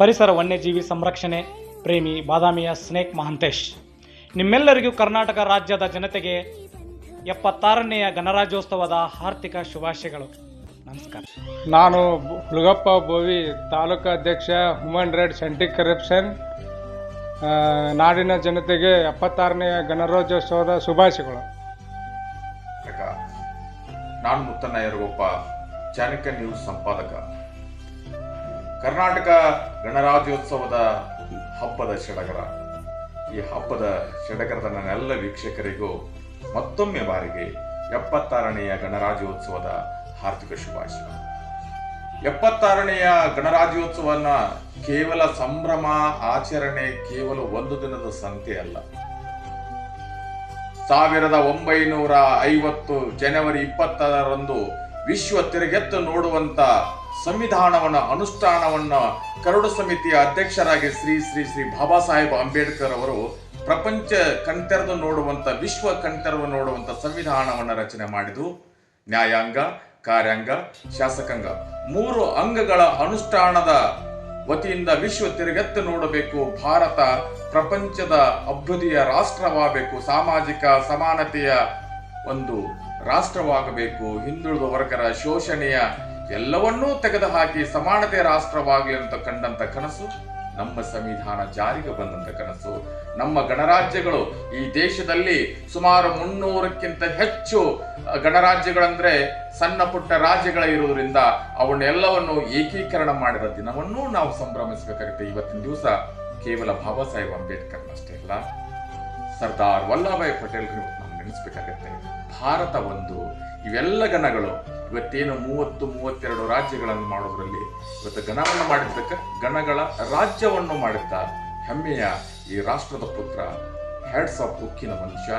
ಪರಿಸರ ವನ್ಯಜೀವಿ ಸಂರಕ್ಷಣೆ ಪ್ರೇಮಿ ಬಾದಾಮಿಯ ಸ್ನೇಕ್ ಮಹಾಂತೇಶ್. ನಿಮ್ಮೆಲ್ಲರಿಗೂ ಕರ್ನಾಟಕ ರಾಜ್ಯದ ಜನತೆಗೆ ಎಪ್ಪತ್ತಾರನೆಯ ಗಣರಾಜ್ಯೋತ್ಸವದ ಹಾರ್ದಿಕ ಶುಭಾಶಯಗಳು. ನಮಸ್ಕಾರ. ನಾನು ಹುಲಗಪ್ಪ ಬೋವಿ ತಾಲೂಕು ಅಧ್ಯಕ್ಷ ಹ್ಯೂಮನ್ ರೈಟ್ಸ್ ಆ್ಯಂಟಿ ಕರಪ್ಷನ್. ನಾಡಿನ ಜನತೆಗೆ ಎಪ್ಪತ್ತಾರನೆಯ ಗಣರಾಜ್ಯೋತ್ಸವದ ಶುಭಾಶಯಗಳು. ನಾನು ಮುತ್ತಣ್ಣ ಯರಗೊಪ್ಪ ಚಾಣಕ್ಯ ನ್ಯೂಸ್ ಸಂಪಾದಕ. ಕರ್ನಾಟಕ ಗಣರಾಜ್ಯೋತ್ಸವದ ಹಬ್ಬದ ಸಡಗರ ಈ ಹಬ್ಬದ ಸಡಗರದ ನನ್ನೆಲ್ಲ ವೀಕ್ಷಕರಿಗೂ ಮತ್ತೊಮ್ಮೆ ಬಾರಿಗೆ ಎಪ್ಪತ್ತಾರನೆಯ ಗಣರಾಜ್ಯೋತ್ಸವದ ಹಾರ್ದಿಕ ಶುಭಾಶಯ. ಎಪ್ಪತ್ತಾರನೆಯ ಗಣರಾಜ್ಯೋತ್ಸವನ ಕೇವಲ ಸಂಭ್ರಮ, ಆಚರಣೆ ಕೇವಲ ಒಂದು ದಿನದ ಸಂತೆ ಅಲ್ಲ. ಸಾವಿರದ ಒಂಬೈನೂರ ಐವತ್ತು ಜನವರಿ ಇಪ್ಪತ್ತರಂದು ವಿಶ್ವ ತಿರುಗೆತ್ತು ನೋಡುವಂತ ಸಂವಿಧಾನವನ್ನ, ಅನುಷ್ಠಾನವನ್ನ ಕರಡು ಸಮಿತಿಯ ಅಧ್ಯಕ್ಷರಾಗಿ ಶ್ರೀ ಶ್ರೀ ಶ್ರೀ ಬಾಬಾ ಸಾಹೇಬ್ ಅಂಬೇಡ್ಕರ್ ಅವರು ಪ್ರಪಂಚ ಕಣ್ತೆರೆದು ನೋಡುವಂತ, ವಿಶ್ವ ಕಣ್ತೆರೆದು ನೋಡುವಂತ ಸಂವಿಧಾನವನ್ನ ರಚನೆ ಮಾಡಿದ್ದು ನ್ಯಾಯಾಂಗ, ಕಾರ್ಯಾಂಗ, ಶಾಸಕಾಂಗ. ಮೂರು ಅಂಗಗಳ ಅನುಷ್ಠಾನದ ವತಿಯಿಂದ ವಿಶ್ವ ತಿರುಗತ್ತು ನೋಡಬೇಕು, ಭಾರತ ಪ್ರಪಂಚದ ಅಭ್ಯುದಯ ರಾಷ್ಟ್ರವಾಗಬೇಕು, ಸಾಮಾಜಿಕ ಸಮಾನತೆಯ ಒಂದು ರಾಷ್ಟ್ರವಾಗಬೇಕು ಹಿಂದುಳಿದ ವರ್ಗರ ಶೋಷಣೆಯ ಎಲ್ಲವನ್ನೂ ತೆಗೆದುಹಾಕಿ ಸಮಾನತೆ ರಾಷ್ಟ್ರವಾಗಲಿ ಅಂತ ಕಂಡಂತ ಕನಸು, ನಮ್ಮ ಸಂವಿಧಾನ ಜಾರಿಗೆ ಬಂದಂತ ಕನಸು. ನಮ್ಮ ಗಣರಾಜ್ಯಗಳು ಈ ದೇಶದಲ್ಲಿ ಸುಮಾರು ಮುನ್ನೂರಕ್ಕಿಂತ ಹೆಚ್ಚು ಗಣರಾಜ್ಯಗಳಂದ್ರೆ ಸಣ್ಣ ಪುಟ್ಟ ರಾಜ್ಯಗಳ ಇರುವುದರಿಂದ ಅವನ್ನೆಲ್ಲವನ್ನು ಏಕೀಕರಣ ಮಾಡಿದ ದಿನವನ್ನೂ ನಾವು ಸಂಭ್ರಮಿಸಬೇಕಾಗುತ್ತೆ. ಇವತ್ತಿನ ದಿವಸ ಕೇವಲ ಬಾಬಾ ಸಾಹೇಬ್ ಅಂಬೇಡ್ಕರ್ ಅಷ್ಟೇ ಅಲ್ಲ. ಸರ್ದಾರ್ ವಲ್ಲಭಾಯ್ ಪಟೇಲ್ ನಾವು ನೆನೆಸ್ಬೇಕಾಗತ್ತೆ ಭಾರತ ಒಂದು, ಇವೆಲ್ಲ ಗಣಗಳು, ಇವತ್ತೇನು ಮೂವತ್ತು, ಮೂವತ್ತೆರಡು ರಾಜ್ಯಗಳನ್ನು ಮಾಡೋದ್ರಲ್ಲಿ, ಇವತ್ತು ಗಣವನ್ನು ಮಾಡಿದ್ದಕ್ಕೆ ಗಣಗಳ ರಾಜ್ಯವನ್ನು ಮಾಡಿದ್ದ ಹೆಮ್ಮೆಯ ಈ ರಾಷ್ಟ್ರದ ಪುತ್ರ ಹೆಡ್ಸ್ ಆಫ್ ಉಕ್ಕಿನ ಮನುಷ್ಯ,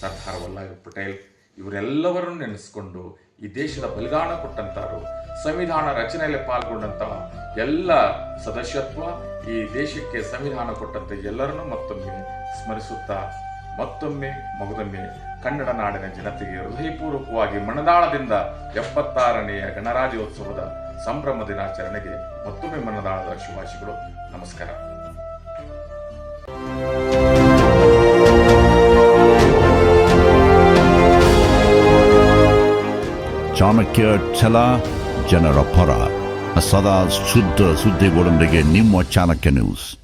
ಸರ್ದಾರ್ ಪಟೇಲ್ ಇವರೆಲ್ಲವರನ್ನು ನೆನೆಸ್ಕೊಂಡು ಈ ದೇಶದ ಬಲಿದಾನ ಕೊಟ್ಟಂತಾರು ಸಂವಿಧಾನ ರಚನೆಯಲ್ಲಿ ಪಾಲ್ಗೊಂಡಂತಹ ಎಲ್ಲ ಸದಸ್ಯತ್ವ, ಈ ದೇಶಕ್ಕೆ ಸಂವಿಧಾನ ಕೊಟ್ಟಂತ ಎಲ್ಲರನ್ನೂ ಮತ್ತೊಮ್ಮೆ ಸ್ಮರಿಸುತ್ತಾ ಮತ್ತೊಮ್ಮೆ ಮಗದೊಮ್ಮೆ ಕನ್ನಡ ನಾಡಿನ ಜನತೆಗೆ ಹೃದಯಪೂರ್ವಕವಾಗಿ ಮನದಾಳದಿಂದ ಎಪ್ಪತ್ತಾರನೆಯ ಗಣರಾಜ್ಯೋತ್ಸವದ ಸಂಭ್ರಮ ದಿನಾಚರಣೆಗೆ ಮತ್ತೊಮ್ಮೆ ಮನದಾಳದ ಶುಭಾಶಯಗಳು. ನಮಸ್ಕಾರ. ಚಾಣಕ್ಯ ಛಲ ಜನರ ಪರ ಸದಾ ಶುದ್ಧ ಸುದ್ದಿಗಳೊಂದಿಗೆ ನಿಮ್ಮ ಚಾಣಕ್ಯ ನ್ಯೂಸ್.